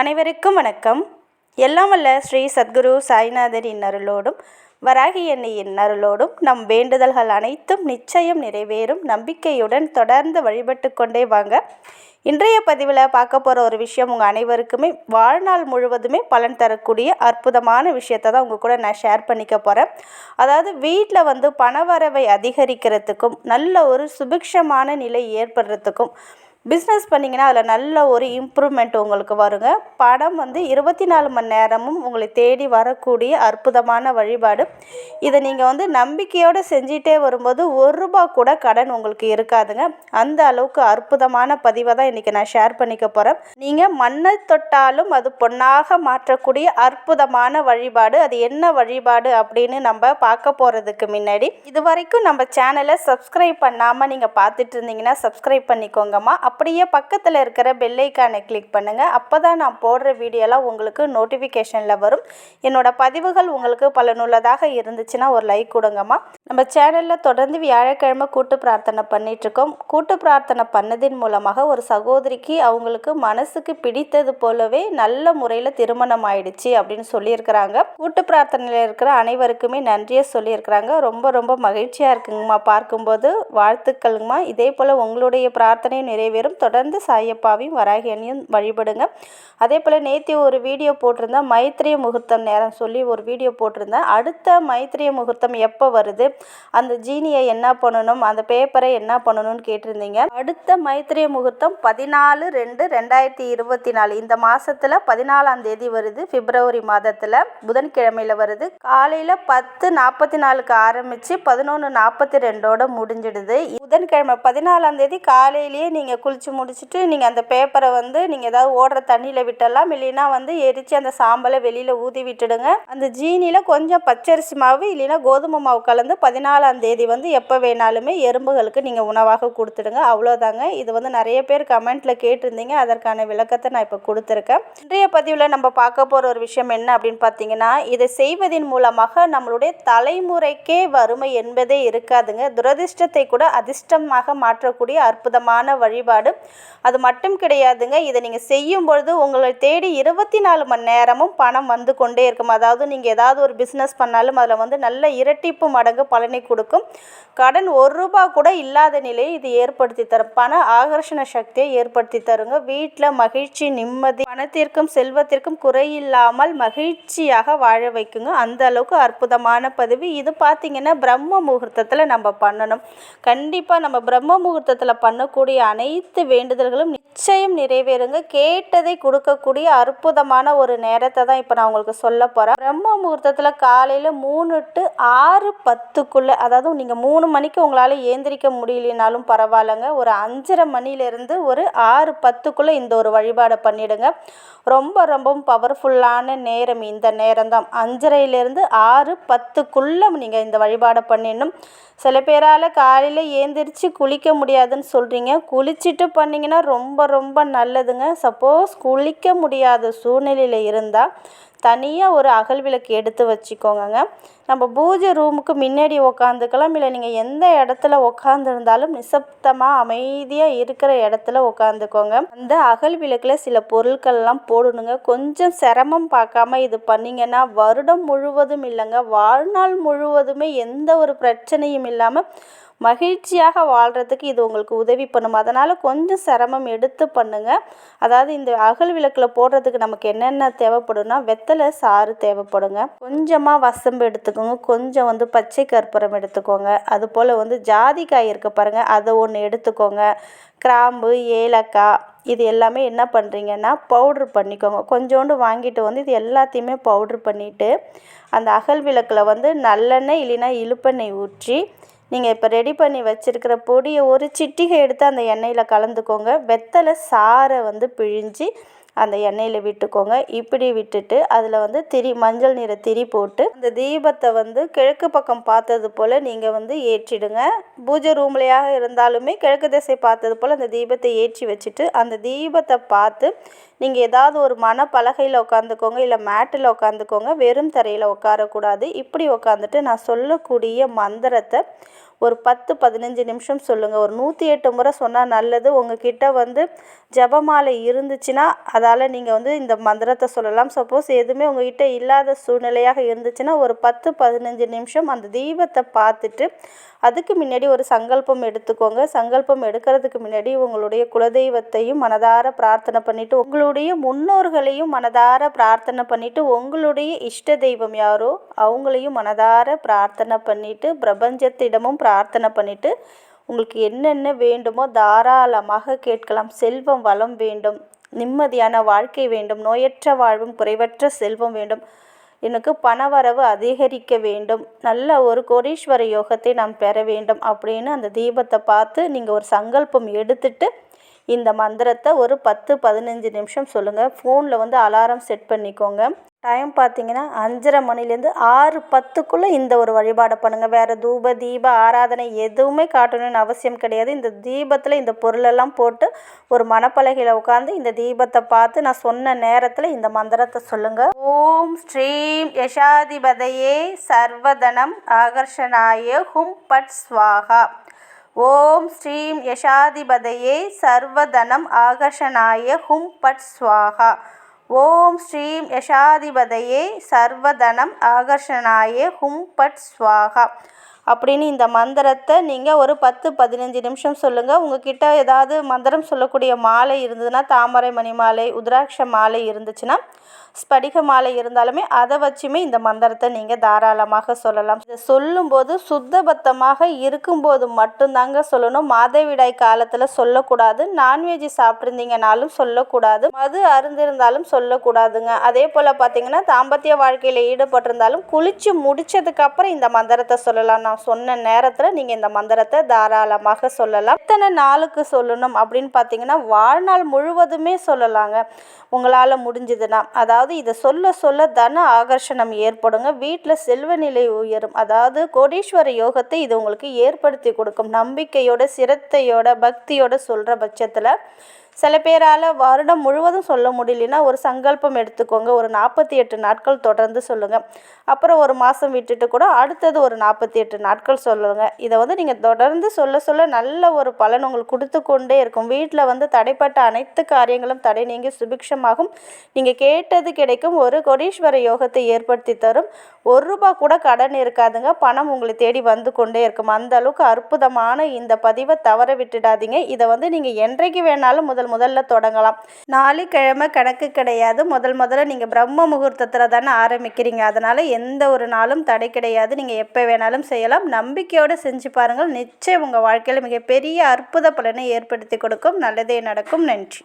அனைவருக்கும் வணக்கம். எல்லாம் வல்ல ஸ்ரீ சத்குரு சாய்நாதரின் அருளோடும் வராகி எண்ணியின் அருளோடும் நம் வேண்டுதல்கள் அனைத்தும் நிச்சயம் நிறைவேறும். நம்பிக்கையுடன் தொடர்ந்து வழிபட்டு கொண்டே வாங்க. இன்றைய பதிவில் பார்க்க போகிற ஒரு விஷயம் உங்கள் அனைவருக்குமே வாழ்நாள் முழுவதுமே பலன் தரக்கூடிய அற்புதமான விஷயத்தை தான் உங்கள் கூட நான் ஷேர் பண்ணிக்க போகிறேன் அதாவது வீட்டில் வந்து பணவரவை அதிகரிக்கிறதுக்கும் நல்ல ஒரு சுபிக்ஷமான நிலை ஏற்படுறதுக்கும் பிஸ்னஸ் பண்ணிங்கன்னா அதில் நல்ல ஒரு இம்ப்ரூவ்மெண்ட் உங்களுக்கு வருங்க. பணம் வந்து இருபத்தி நாலு மணி நேரமும் உங்களை தேடி வரக்கூடிய அற்புதமான வழிபாடு. இதை நீங்கள் வந்து நம்பிக்கையோடு செஞ்சிட்டே வரும்போது ஒரு ரூபா கூட கடன் உங்களுக்கு இருக்காதுங்க. அந்த அளவுக்கு அற்புதமான பதிவை தான் இன்றைக்கி நான் ஷேர் பண்ணிக்க போகிறேன் நீங்கள் மண்ணை தொட்டாலும் அது பொன்னாக மாற்றக்கூடிய அற்புதமான வழிபாடு. அது என்ன வழிபாடு அப்படின்னு நம்ம பார்க்க போகிறதுக்கு முன்னாடி இது வரைக்கும் நம்ம சேனலை சப்ஸ்கிரைப் பண்ணாமல் நீங்கள் பார்த்துட்டு இருந்தீங்கன்னா சப்ஸ்கிரைப் பண்ணிக்கோங்கம்மா. அப்படியே பக்கத்தில் இருக்கிற பெல்லைக்கானை கிளிக் பண்ணுங்கள் அப்போ தான் நான் போடுற வீடியோலாம் உங்களுக்கு நோட்டிஃபிகேஷனில் வரும். என்னோடய பதிவுகள் உங்களுக்கு பலனுள்ளதாக இருந்துச்சுன்னா ஒரு லைக் கொடுங்கம்மா. நம்ம சேனலில் தொடர்ந்து வியாழக்கிழமை கூட்டு பிரார்த்தனை பண்ணிகிட்ருக்கோம் கூட்டு பிரார்த்தனை பண்ணதின் மூலமாக ஒரு சகோதரிக்கு அவங்களுக்கு மனசுக்கு பிடித்தது போலவே நல்ல முறையில் திருமணம் ஆயிடுச்சு அப்படின்னு சொல்லியிருக்கிறாங்க. கூட்டு பிரார்த்தனையில் இருக்கிற அனைவருக்குமே நன்றியை சொல்லியிருக்கிறாங்க. ரொம்ப ரொம்ப மகிழ்ச்சியாக இருக்குங்கம்மா. பார்க்கும்போது வாழ்த்துக்கள்ங்கம்மா. இதே போல் உங்களுடைய பிரார்த்தனையும் நிறைவேறும். தொடர்ந்து சாயப்பாவையும் வராகியனையும் வழிபடுங்க. அதே போல் நேற்று ஒரு வீடியோ போட்டிருந்தேன் மைத்திரிய முகூர்த்தம் நேரம் சொல்லி ஒரு வீடியோ போட்டிருந்தேன் அடுத்த மைத்திரிய முகூர்த்தம் எப்போ வருது? அந்த ஜீனியை என்ன பண்ணணும்? அந்த பேப்பரை என்ன பண்ணணும்னு கேட்டிருந்தீங்க. அடுத்த மைத்திரிய முகூர்த்தம் பதினாலு ரெண்டு ரெண்டாயிரத்தி இருபத்தி நாலு. இந்த மாதத்தில் பதினாலாம் தேதி வருது பிப்ரவரி மாதத்தில். புதன்கிழமையில் வருது. காலையில் பத்து நாற்பத்தி நாலுக்கு ஆரம்பித்து பதினொன்று நாற்பத்தி ரெண்டோட முடிஞ்சிடுது. புதன்கிழமை பதினாலாம் தேதி காலையிலேயே நீங்கள் குளித்து முடிச்சுட்டு நீங்கள் அந்த பேப்பரை வந்து நீங்கள் ஏதாவது ஓடுற தண்ணியில் விட்டலாம் இல்லைன்னா வந்து எரித்து அந்த சாம்பலை வெளியில் ஊதி விட்டுடுங்க. அந்த ஜீனியில் கொஞ்சம் பச்சரிசி மாவு இல்லைன்னா கோதுமை மாவு கலந்து பதினாலாம் தேதி வந்து எப்போ வேணாலுமே எறும்புகளுக்கு நீங்கள் உணவாக கொடுத்துடுங்க. அவ்வளோதாங்க இது வந்து நிறைய பேர் கமெண்ட்டில் கேட்டிருந்தீங்க. அதற்கான விளக்கத்தை நான் இப்போ கொடுத்துருக்கேன். இன்றைய பதிவில் நம்ம பார்க்க போகிற ஒரு விஷயம் என்ன அப்படின்னு பார்த்தீங்கன்னா இதை செய்வதன் மூலமாக நம்மளுடைய தலைமுறைக்கே வறுமை என்பதே இருக்காதுங்க. துரதிர்ஷ்டத்தை கூட அதிர்ஷ்டமாக மாற்றக்கூடிய அற்புதமான வழிபாடு அது மட்டும் கிடையாதுங்க. இதை நீங்கள் செய்யும் பொழுது உங்களை தேடி இருபத்தி நாலு மணி நேரமும் பணம் வந்து கொண்டே இருக்கும். அதாவது நீங்கள் ஏதாவது ஒரு பிஸ்னஸ் பண்ணாலும் அதில் வந்து நல்ல இரட்டிப்பு மடங்கு பலனை கொடுக்கும். கடன் ஒரு ரூபா கூட இல்லாத நிலையை இது ஏற்படுத்தி தரும். பண ஆகர்ஷண சக்தியை ஏற்படுத்தி தருங்க. வீட்டில் மகிழ்ச்சி நிம்மதி பணத்திற்கும் செல்வத்திற்கும் குறையில்லாமல் மகிழ்ச்சியாக வாழ வைக்குங்க. அந்த அளவுக்கு அற்புதமான பதிவு. இது பார்த்தீங்கன்னா பிரம்ம முகூர்த்தத்தில் நம்ம பண்ணணும். கண்டிப்பாக நம்ம பிரம்ம முகூர்த்தத்தில் பண்ணக்கூடிய அனைத்து வேண்டுதல்களும் நிச்சயம் நிறைவேறுங்க. கேட்டதை கொடுக்கக்கூடிய அற்புதமான ஒரு நேரத்தை தான் இப்போ நான் உங்களுக்கு சொல்ல போகிறேன் பிரம்ம முகூர்த்தத்தில் காலையில் மூணு டு ஆறு பத்துக்குள்ளே அதாவது நீங்கள் மூணு மணிக்கு உங்களால் ஏந்திரிக்க முடியலனாலும் பரவாயில்லைங்க. ஒரு அஞ்சரை மணிலேருந்து ஒரு ஆறு பத்துக்குள்ளே இந்த ஒரு வழிபாடை பண்ணிவிடுங்க ரொம்ப ரொம்பவும் பவர்ஃபுல்லான நேரம் இந்த நேரம் தான் அஞ்சரையிலேருந்து ஆறு பத்துக்குள்ளே நீங்கள் இந்த வழிபாடை பண்ணிடணும். சில பேரால் காலையில் ஏந்திரிச்சு குளிக்க முடியாதுன்னு சொல்கிறீங்க குளிச்சுட்டு பண்ணிங்கன்னா ரொம்ப ரொம்ப நல்லதுங்க. சப்போஸ் குளிக்க முடியாத சூழ்நிலையில் இருந்தால் தனியாக ஒரு அகல் விளக்கு எடுத்து வச்சுக்கோங்கங்க. நம்ம பூஜை ரூமுக்கு முன்னாடி உக்காந்துக்கலாம். இல்லை நீங்கள் எந்த இடத்துல உக்காந்துருந்தாலும் நிசப்தமாக அமைதியாக இருக்கிற இடத்துல உக்காந்துக்கோங்க. அந்த அகல் விளக்கில் சில பொருட்கள்லாம் போடணுங்க. கொஞ்சம் சிரமம் பார்க்காம இது பண்ணிங்கன்னா வருடம் முழுவதும் இல்லைங்க. வாழ்நாள் முழுவதுமே எந்த ஒரு பிரச்சனையும் இல்லாமல் மகிழ்ச்சியாக வாழ்கிறதுக்கு இது உங்களுக்கு உதவி பண்ணும். அதனால் கொஞ்சம் சிரமம் எடுத்து பண்ணுங்கள் அதாவது இந்த அகல் விளக்கில் போடுறதுக்கு நமக்கு என்னென்ன தேவைப்படும்னா வெத்தலை சாறு தேவைப்படுங்க. கொஞ்சமாக வசம்பு எடுத்துக்கோங்க. கொஞ்சம் வந்து பச்சை கற்பூரம் எடுத்துக்கோங்க. அது போல் வந்து ஜாதிக்காய் இருக்க பாருங்கள் அதை ஒன்று எடுத்துக்கோங்க. கிராம்பு ஏலக்காய் இது எல்லாமே என்ன பண்ணுறீங்கன்னா பவுட்ரு பண்ணிக்கோங்க. கொஞ்சோண்டு வாங்கிட்டு வந்து இது எல்லாத்தையுமே பவுட்ரு பண்ணிவிட்டு அந்த அகல் விளக்கில் வந்து நல்லெண்ணெய் இல்லைன்னா இழுப்பெண்ணெய் ஊற்றி நீங்கள் இப்போ ரெடி பண்ணி வச்சுருக்கிற பொடியை ஒரு சிட்டிகை எடுத்து அந்த எண்ணெயில் கலந்துக்கோங்க. வெத்தலை சாறை வந்து பிழிஞ்சு அந்த எண்ணெயில் விட்டுக்கோங்க. இப்படி விட்டுட்டு அதில் வந்து திரி மஞ்சள் நிற திரி போட்டு அந்த தீபத்தை வந்து கிழக்கு பக்கம் பார்த்தது போல் நீங்கள் வந்து ஏற்றிடுங்க. பூஜை ரூம்லையாக இருந்தாலுமே கிழக்கு திசை பார்த்தது போல் அந்த தீபத்தை ஏற்றி வச்சுட்டு அந்த தீபத்தை பார்த்து நீங்கள் ஏதாவது ஒரு மன பலகையில் உட்காந்துக்கோங்க இல்லை மேட்டில் உட்காந்துக்கோங்க வெறும் தரையில் உட்காரக்கூடாது. இப்படி உட்காந்துட்டு நான் சொல்லக்கூடிய மந்திரத்தை ஒரு பத்து பதினஞ்சு நிமிஷம் சொல்லுங்கள் ஒரு நூற்றி எட்டு முறை சொன்னால் நல்லது. உங்ககிட்ட வந்து ஜபமாலை இருந்துச்சுன்னா அதால் நீங்கள் வந்து இந்த மந்திரத்தை சொல்லலாம். சப்போஸ் எதுவுமே உங்ககிட்ட இல்லாத சூழ்நிலையாக இருந்துச்சுன்னா ஒரு பத்து பதினஞ்சு நிமிஷம் அந்த தீபத்தை பார்த்துட்டு அதுக்கு முன்னாடி ஒரு சங்கல்பம் எடுத்துக்கோங்க. சங்கல்பம் எடுக்கிறதுக்கு முன்னாடி உங்களுடைய குலதெய்வத்தையும் மனதார பிரார்த்தனை பண்ணிவிட்டு உங்களுடைய முன்னோர்களையும் மனதார பிரார்த்தனை பண்ணிவிட்டு உங்களுடைய இஷ்ட தெய்வம் யாரோ அவங்களையும் மனதார பிரார்த்தனை பண்ணிவிட்டு பிரபஞ்சத்திடமும் பிரார்த்தனை பண்ணிவிட்டு உங்களுக்கு என்னென்ன வேண்டுமோ தாராளமாக கேட்கலாம். செல்வம் வளம் வேண்டும். நிம்மதியான வாழ்க்கை வேண்டும். நோயற்ற வாழ்வும் குறைவற்ற செல்வம் வேண்டும். எனக்கு பணவரவு அதிகரிக்க வேண்டும். நல்ல ஒரு கோடீஸ்வர யோகத்தை நாம் பெற வேண்டும். அப்படின்னு அந்த தீபத்தை பார்த்து நீங்கள் ஒரு சங்கல்பம் எடுத்துட்டு இந்த மந்திரத்தை ஒரு பத்து பதினஞ்சு நிமிஷம் சொல்லுங்கள் ஃபோனில் வந்து அலாரம் செட் பண்ணிக்கோங்க. டைம் பார்த்தீங்கன்னா அஞ்சரை மணிலேருந்து ஆறு பத்துக்குள்ளே இந்த ஒரு வழிபாடை பண்ணுங்கள் வேறு தூப தீப ஆராதனை எதுவுமே காட்டணும்னு அவசியம் கிடையாது. இந்த தீபத்தில் இந்த பொருளெல்லாம் போட்டு ஒரு மணப்பலகையில் உட்காந்து இந்த தீபத்தை பார்த்து நான் சொன்ன நேரத்தில் இந்த மந்திரத்தை சொல்லுங்கள் ஓம் ஸ்ரீம் யஷாதிபதையே சர்வதனம் ஆகர்ஷனாய ஹும் பட் ஸ்வாகா. ஓம் ஸ்ரீம் யஷாதிபதையே சர்வதனம் ஆகர்ஷனாய ஹும் பட் ஸ்வாகா ஓம் ஸ்ரீம் யஷாதிபதையே சர்வதனம் ஆகர்ஷனாய ஹும் பட் ஸ்வாகா அப்படின்னு இந்த மந்திரத்தை நீங்கள் ஒரு பத்து பதினஞ்சு நிமிஷம் சொல்லுங்கள் உங்ககிட்ட ஏதாவது மந்திரம் சொல்லக்கூடிய மாலை இருந்ததுன்னா தாமரை மணி மாலை உத்ராட்ச மாலை இருந்துச்சுன்னா ஸ்படிக மாலை இருந்தாலுமே அதை வச்சுமே இந்த மந்திரத்தை நீங்கள் தாராளமாக சொல்லலாம். இதை சொல்லும்போது சுத்தபத்தமாக இருக்கும்போது மட்டும்தாங்க சொல்லணும். மாதவிடாய் காலத்தில் சொல்லக்கூடாது. நான்வெஜ் சாப்பிட்ருந்தீங்கனாலும் சொல்லக்கூடாது. மது அருந்திருந்தாலும் சொல்லக்கூடாதுங்க. அதே போல் பார்த்தீங்கன்னா தாம்பத்திய வாழ்க்கையில் ஈடுபட்டிருந்தாலும் குளித்து முடிச்சதுக்கப்புறம் இந்த மந்திரத்தை சொல்லலாம். நான் சொன்ன நேரத்தில் நீங்கள் இந்த மந்திரத்தை தாராளமாக சொல்லலாம். எத்தனை நாளுக்கு சொல்லணும் அப்படின்னு பார்த்தீங்கன்னா வாழ்நாள் முழுவதுமே சொல்லலாங்க. உங்களால் முடிஞ்சதுன்னா. அதாவது இதை சொல்ல சொல்ல தன ஆகர்ஷணம் ஏற்படுங்க. வீட்டில் செல்வ நிலை உயரும். அதாவது கோடீஸ்வர யோகத்தை இது உங்களுக்கு ஏற்படுத்தி கொடுக்கும். நம்பிக்கையோட சிரத்தையோட பக்தியோட சொல்கிற பட்சத்தில் சில பேரால் வருடம் முழுவதும் சொல்ல முடியலன்னா ஒரு சங்கல்பம் எடுத்துக்கோங்க. ஒரு நாற்பத்தி எட்டு நாட்கள் தொடர்ந்து சொல்லுங்கள் அப்புறம் ஒரு மாதம் விட்டுட்டு கூட அடுத்தது ஒரு நாற்பத்தி எட்டு நாட்கள் சொல்லுங்கள் இதை வந்து நீங்கள் தொடர்ந்து சொல்ல சொல்ல நல்ல ஒரு பலன் உங்களுக்கு கொடுத்து கொண்டே இருக்கும். வீட்டில் வந்து தடைப்பட்ட அனைத்து காரியங்களும் தடை நீங்கி சுபிக்ஷமாகும். நீங்கள் கேட்டது கிடைக்கும். ஒரு கொடீஸ்வர யோகத்தை ஏற்படுத்தி தரும். ஒரு ரூபா கூட கடன் இருக்காதுங்க. பணம் உங்களை தேடி வந்து கொண்டே இருக்கும். அந்த அளவுக்கு அற்புதமான இந்த பதிவை தவற விட்டுடாதீங்க. இதை வந்து நீங்கள் என்றைக்கு வேணாலும் முதல் முதல்ல தொடங்கலாம். நாளிக்கிழமை கணக்கு கிடையாது. முதல் முதல்ல நீங்கள் பிரம்ம முகூர்த்தத்தில் தானே ஆரம்பிக்கிறீங்க. அதனால் எந்த ஒரு நாளும் தடை கிடையாது. நீங்கள் எப்போ வேணாலும் செய்யலாம். நம்பிக்கையோடு செஞ்சு பாருங்கள். நிச்சயம் உங்கள் வாழ்க்கையில் மிகப்பெரிய அற்புத பலனை ஏற்படுத்தி கொடுக்கும். நல்லதே நடக்கும். நன்றி.